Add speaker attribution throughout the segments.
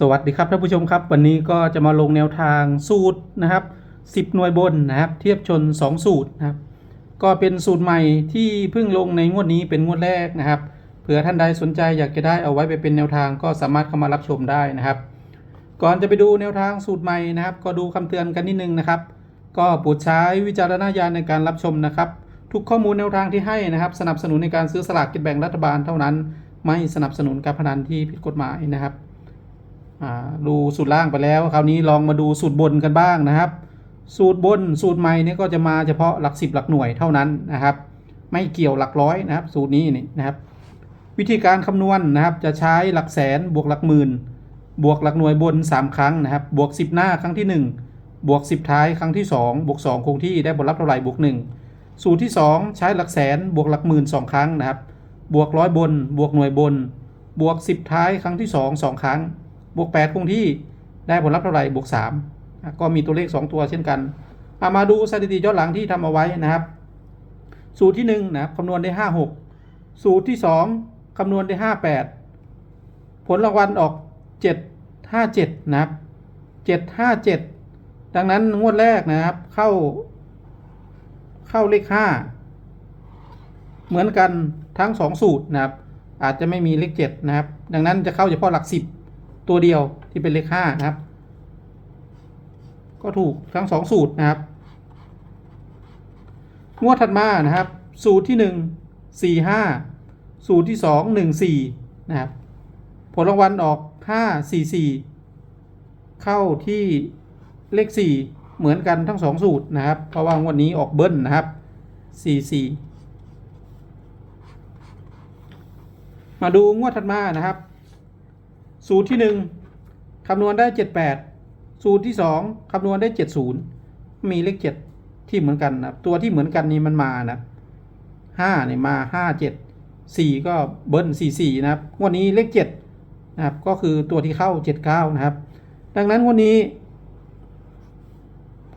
Speaker 1: สวัสดีครับท่านผู้ชมครับ วันนี้ก็จะมาลงแนวทางสูตรนะครับ 10 หน่วยบนนะครับ เทียบชน 2 สูตรนะครับ ก็เป็นสูตรใหม่ที่เพิ่งลงในงวดนี้เป็นงวดแรกนะครับเผื่อท่านใดสนใจอยากจะได้เอาไว้ไปเป็นแนวทางก็สามารถเข้ามารับชมได้นะครับ ก่อนจะไปดูแนวทางสูตรใหม่นะครับ ก็ดูคำเตือนกันนิดนึงนะครับ ก็โปรดใช้วิจารณญาณในการรับชมนะครับ ทุกข้อมูลแนวทางที่ให้นะครับ สนับสนุนในการซื้อสลากกินแบ่งรัฐบาลเท่านั้น ไม่สนับสนุนการพนันที่ผิดกฎหมายนะครับ ดูสูตรล่างไปแล้ว คราวนี้ลองมาดูสูตรบนกันบ้างนะครับ สูตรบนสูตรใหม่นี่ก็จะมาเฉพาะหลักสิบหลักหน่วยเท่านั้นนะครับ ไม่เกี่ยวหลักร้อยนะครับ สูตรนี้นี่นะครับ วิธีการคำนวณนะครับ จะใช้หลักแสนบวกหลักหมื่น บวกหลักหน่วยบน 3 ครั้งนะครับ บวก 10 หน้าครั้งที่ 1 บวก 10 ท้ายครั้งที่ 2 บวก 2 คงที่ได้ผลลัพธ์เท่าไหร่บวก 1 สูตรที่ 2 ใช้หลักแสนบวกหลักหมื่น 2 ครั้งนะครับ บวกร้อยบน บวกหน่วยบน บวก 10 ท้ายครั้งที่ 2 2 ครั้ง บวก8คงที่ได้ผลลัพธ์เท่าไหร่บวก3ก็มีตัวเลข 2 ตัวเช่นกันเอามาดูสถิติย้อนหลังที่ทำเอาไว้นะครับ สูตรที่1นะครับคำนวณได้ 56 สูตรที่ 2คำนวณได้ 58 ผลรางวัลออก 757 นะครับ 757 ดังนั้นงวดแรกนะครับเข้า เข้าเลข 5 เหมือนกันทั้ง 2 สูตรนะครับ อาจจะไม่มีเลข 7 นะครับ ดังนั้นจะเข้าเฉพาะหลัก 10 ตัวเดียวที่เป็นเลข5นะครับ ก็ถูกทั้ง2สูตรนะครับ งวดถัดมานะครับ สูตรที่1 4 5สูตรที่2 1 4นะครับ ผลรางวัลออก5 4 4เข้าที่เลข4เหมือนกันทั้ง2สูตรนะครับ เพราะว่างวดนี้ออกเบิ้ลนะครับ4 4มาดูงวดถัดมานะครับ สูตรที่ 1คำนวณได้ 78 สูตรที่ 2คำนวณได้ 70 มีเลข 7 ที่เหมือนกันนะครับตัวที่เหมือนกันนี้มันมานะ5เนี่ยมา 5 7 4 ก็เบิ้ล4 4 นะครับวดนี้เลข 7 นะครับ ก็คือตัวที่เข้า 79 นะครับ ดังนั้นวันนี้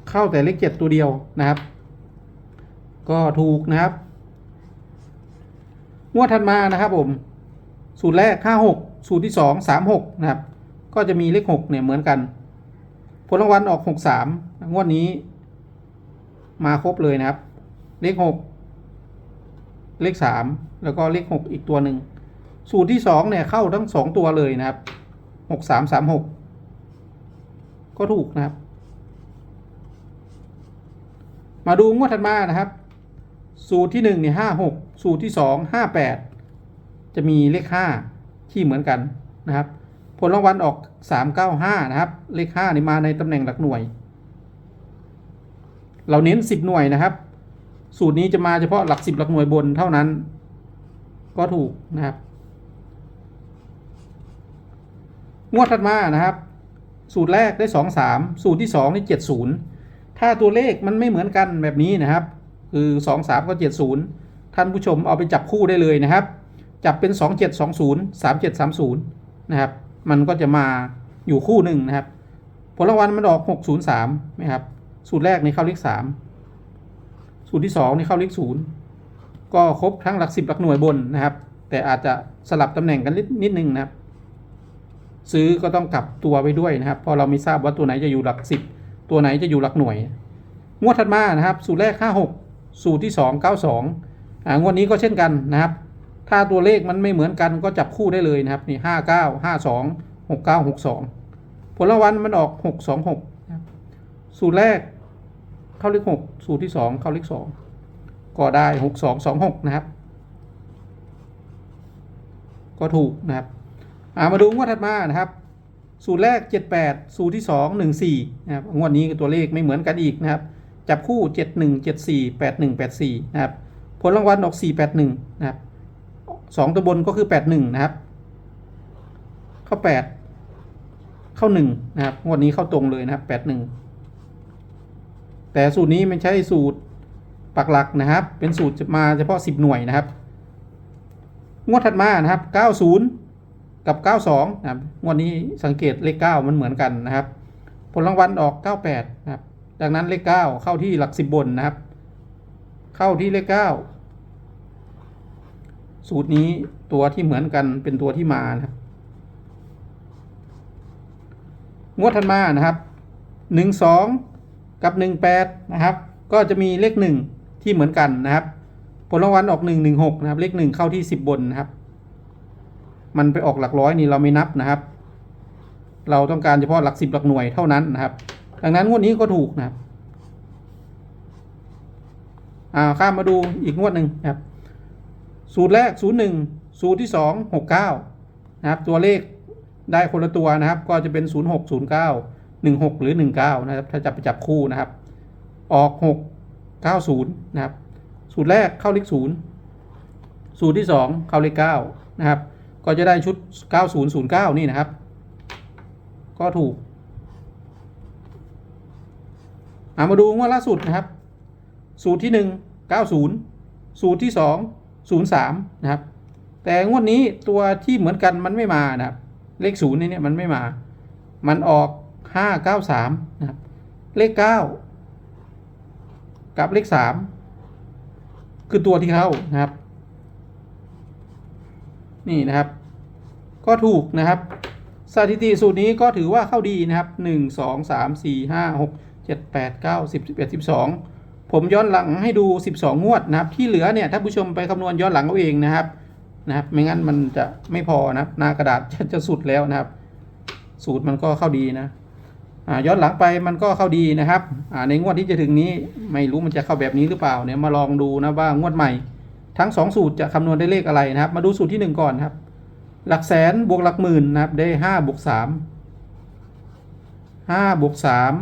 Speaker 1: เข้าแต่เลข 7 ตัวเดียวนะครับ ก็ถูกนะครับงวดถัดมานะครับผม สูตรแรก 56 สูตรที่ 2 36 นะครับ ก็จะมีเลข6เนี่ยเหมือนกัน ผลรางวัลออก 63 งวดนี้ มาครบเลยนะครับ เลข 6 เลข 3 แล้วก็เลข 6 อีกตัวหนึ่ง สูตรที่ 2 เนี่ยเข้าทั้ง 2 ตัวเลยนะครับ 63 36 ก็ถูกนะครับ มาดูงวดถัดมานะครับ สูตรที่1เนี่ย56 สูตรที่ 2 58 จะมีเลข 5 ที่เหมือนกันนะครับ ผลรางวัลออก 395 นะครับ เลข5นี่มาในตำแหน่งหลักหน่วย เราเน้น 10 หน่วยนะครับ สูตรนี้จะมาเฉพาะหลัก 10 หลักหน่วยบนเท่านั้น ก็ถูกนะครับ งวดถัดมานะครับ สูตรแรกได้ 2 3 สูตรที่2นี่70 ถ้าตัวเลขมันไม่เหมือนกันแบบนี้นะครับ คือ 2 3ก็70 ท่านผู้ชมเอาไปจับคู่ได้เลยนะครับ จับเป็น 2 7 2 0 3 7 3 0นะครับ มันก็จะมาอยู่คู่หนึ่งนะครับ ผลรางวัลมันออก 6 0 3นะครับ สูตรแรกในเข้าเลข3สูตรที่2นี่เข้าเลข0ก็ครบทั้งหลัก10หลักหน่วยบนนะครับ แต่อาจจะสลับตำแหน่งกันนิดนิดนึงนะครับ ซื้อก็ต้องกลับตัวไปด้วยนะครับพราะเราไม่ทราบว่าตัวไหนจะอยู่หลักสิบตัวไหนจะอยู่หลักหน่วย งวดถัดมานะครับ สูตรแรก 56 สูตรที่ 2 92อ่างวดนี้ก็เช่นกันนะครับ ถ้าตัวเลขมันไม่เหมือนกันก็จับคู่ได้เลยนะครับนี่59 52 69 62ผลรางวัลมันออก626นะครับสูตรแรกเข้าเลข6สูตรที่2เข้าเลข2ก็ได้6226นะครับ ก็ถูกนะครับอ่ามาดูงวดถัดมานะครับ สูตรแรก 78 สูตรที่ 2 14นะครับงวดนี้ตัวเลขไม่เหมือนกันอีกนะครับ จับคู่ 71 74 81 84นะครับผลรางวัลออก 481นะครับ สองตัวบนก็คือ81นะครับ เข้า8เข้า1นะครับงวดนี้เข้าตรงเลยนะครับ81แต่สูตรนี้ไม่ใช่สูตรปักหลักนะครับ เป็นสูตรมาเฉพาะ10หน่วยนะครับ งวดถัดมานะครับ90กับ92นะครับงวดนี้สังเกตเลข9มันเหมือนกันนะครับ ผลรางวัลออก98นะครับ ดังนั้นเลข9เข้าที่หลัก10บนนะครับ เข้าที่เลข9 สูตรนี้ตัวที่เหมือนกันเป็นตัวที่มานะครับ งวดถัดมานะครับ12กับ18นะครับ ก็จะมีเลข1ที่เหมือนกันนะครับ ผลรางวัลออก116นะครับ เลข1เข้าที่10บนนะครับ มันไปออกหลักร้อยนี่เราไม่นับนะครับ เราต้องการเฉพาะหลักสิบหลักหน่วยเท่านั้นนะครับ ดังนั้นงวดนี้ก็ถูกนะครับอ่าข้ามมาดูอีกงวดหนึ่งนะครับ สูตรแรก 01 สูตรที่ 2 69 นะครับ ตัวเลขได้คนละตัวนะครับ ก็จะเป็น 06 09 16 หรือ 19 นะครับ ถ้าจะไปจับคู่นะครับ ออก 6 90 นะครับ สูตรแรกเข้าเลข 0 สูตรที่ 2 เข้าเลข 9 นะครับ ก็จะได้ชุด 9009 นี่นะครับ ก็ถูกอามาดูงวดล่าสุดนะครับ สูตรที่ 1 90 สูตรที่ 2 03นะครับ แต่งวดนี้ตัวที่เหมือนกันมันไม่มานะครับ เลขศูนย์เนี่ยมันไม่มา มันออก 593นะครับ เลข 9 กับเลข 3 คือตัวที่เข้านะครับ นี่นะครับ ก็ถูกนะครับสถิติสูตรนี้ก็ถือว่าเข้าดีนะครับ 1 2 3 4 5 6 7 8 9 10 11 12 ผมย้อนหลังให้ดูสิบสองวดนะครับ ที่เหลือเนี่ยถ้าผู้ชมไปคำนวณย้อนหลังเอาเองนะครับนะครับ ไม่งั้นมันจะไม่พอนะครับ หน้ากระดาษจะจะสุดแล้วนะครับ สูตรมันก็เข้าดีนะอ่าย้อนหลังไปมันก็เข้าดีนะครับอ่าในงวดที่จะถึงนี้ไม่รู้มันจะเข้าแบบนี้หรือเปล่าเนี่ยมาลองดูนะว่างวดใหม่ ทั้งสองสูตรจะคำนวณได้เลขอะไรนะครับ มาดูสูตรที่หนึ่งก่อนครับ หลักแสนบวกหลักหมื่นนะครับได้ห้าบวกสามห้าบวกสาม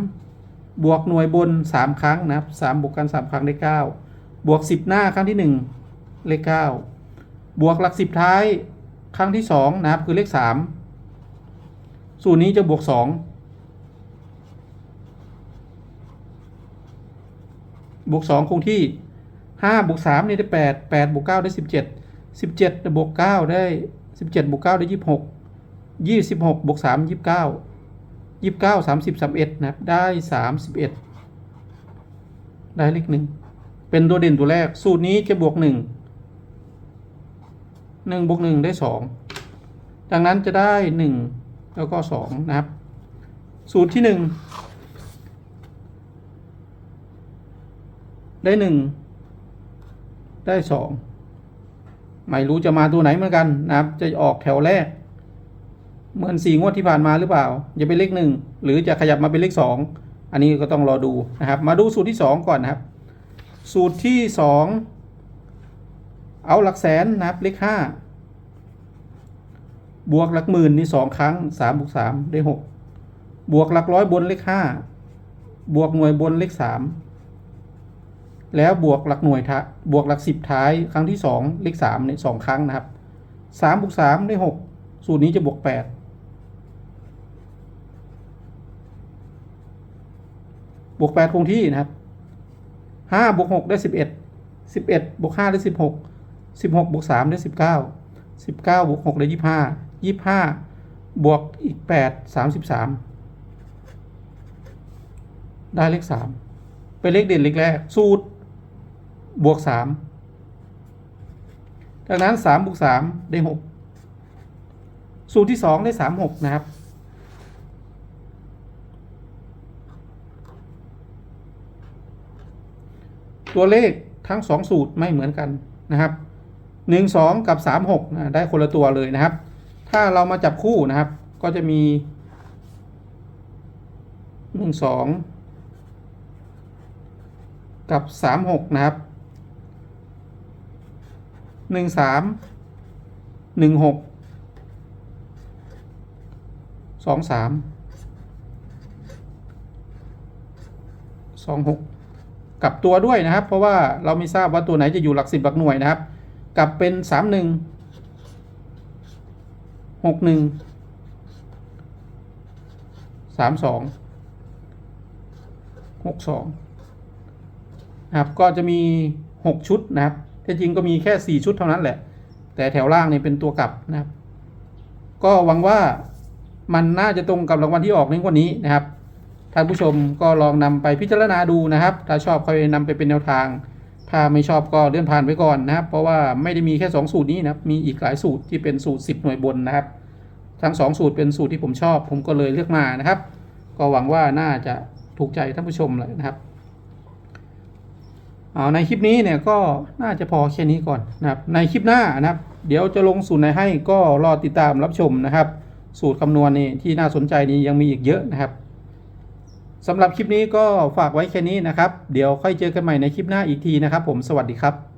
Speaker 1: บวกหน่วยบนสามครั้งนะครับสามบวกกันสามครั้งได้เก้าบวกสิบหน้าครั้งที่หนึ่งเลขเก้าบวกหลักสิบท้ายครั้งที่สองนะครับ คือเลขสามสูตรนี้จะบวกสองบวกสองคงที่ห้าบวกสามนี่ได้แปดแปดบวกเก้าได้สิบเจ็ดสิบเจ็ดบวกเก้าได้สิบเจ็ดบวกเก้าได้ยี่สิบหกยี่สิบหกบวกสาม ยี่สิบเก้าสามสิบสามเอ็ดนะครับ ได้สามสิบเอ็ดได้เลขหนึ่ง เป็นตัวเด่นตัวแรก สูตรนี้จะบวกหนึ่ง หนึ่งบวกหนึ่งได้สองดังนั้นจะได้หนึ่งแล้วก็สองนะครับ สูตรที่หนึ่งได้หนึ่งได้สองไม่รู้จะมาตัวไหนเหมือนกันนะครับ จะออกแถวแรก เหมือนสี่งวดที่ผ่านมาหรือเปล่า จะเป็นเลขหนึ่งหรือจะขยับมาเป็นเลขสองอันนี้ก็ต้องรอดูนะครับ มาดูสูตรที่สองก่อนนะครับ สูตรที่สองเอาหลักแสนนะครับเลขห้าบวกหลักหมื่นนี่สองครั้งสามบวกสามได้หกบวกหลักร้อยบนเลขห้าบวกหน่วยบนเลขสามแล้วบวกหลักหน่วยทะบวกหลักสิบท้ายครั้งที่สองเลขสามเนี่ยสองครั้งนะครับสามบวกสามได้หกสูตรนี้จะบวกแปด บวกแปดคงที่นะครับห้าบวกหกได้สิบเอ็ดสิบเอ็ดบวกห้าได้สิบหกสิบหกบวกสามได้สิบเก้าสิบเก้าบวกหกได้ยี่ห้ายี่ห้าบวกอีกแปดสามสิบสามได้เลขสามเป็นเลขเด่นเลขแรก สูตร บวกสามดังนั้นสามบวกสามได้หกสูตรที่สองได้สามหกนะครับ ตัวเลขทั้งสองสูตรไม่เหมือนกันนะครับหนึ่งสองกับสามหกนะได้คนละตัวเลยนะครับ ถ้าเรามาจับคู่นะครับ ก็จะมีหนึ่งสองกับสามหกนะครับหนึ่งสามหนึ่งห กับตัวด้วยนะครับ เพราะว่าเราไม่ทราบว่าตัวไหนจะอยู่หลักสิบหลักหน่วยนะครับ กลับเป็นสามหนึ่งหกหนึ่งสามสองหกสองนะครับก็จะมี6ชุดนะครับแต่จริงก็มีแค่4ชุดเท่านั้นแหละ แต่แถวล่างนี่เป็นตัวกลับนะครับ ก็หวังว่ามันน่าจะตรงกับรางวัลที่ออกในวันนี้นะครับ ท่านผู้ชมก็ลองนำไปพิจารณาดูนะครับ ถ้าชอบค่อยนำไปเป็นแนวทาง ถ้าไม่ชอบก็เลื่อนผ่านไปก่อนนะครับ เพราะว่าไม่ได้มีแค่ 2 สูตรนี้นะครับ มีอีกหลายสูตรที่เป็นสูตร 10 หน่วยบนนะครับ ทั้ง 2 สูตรเป็นสูตรที่ผมชอบ ผมก็เลยเลือกมานะครับ ก็หวังว่าน่าจะถูกใจท่านผู้ชมเลยนะครับเอาในคลิปนี้เนี่ยก็น่าจะพอแค่นี้ก่อนนะครับ ในคลิปหน้านะครับ เดี๋ยวจะลงสูตรไหนให้ก็รอติดตามรับชมนะครับ สูตรคำนวณนี่ที่น่าสนใจนี้ยังมีอีกเยอะนะครับ สำหรับคลิปนี้ก็ฝากไว้แค่นี้นะครับ เดี๋ยวค่อยเจอกันใหม่ในคลิปหน้าอีกทีนะครับ ผมสวัสดีครับ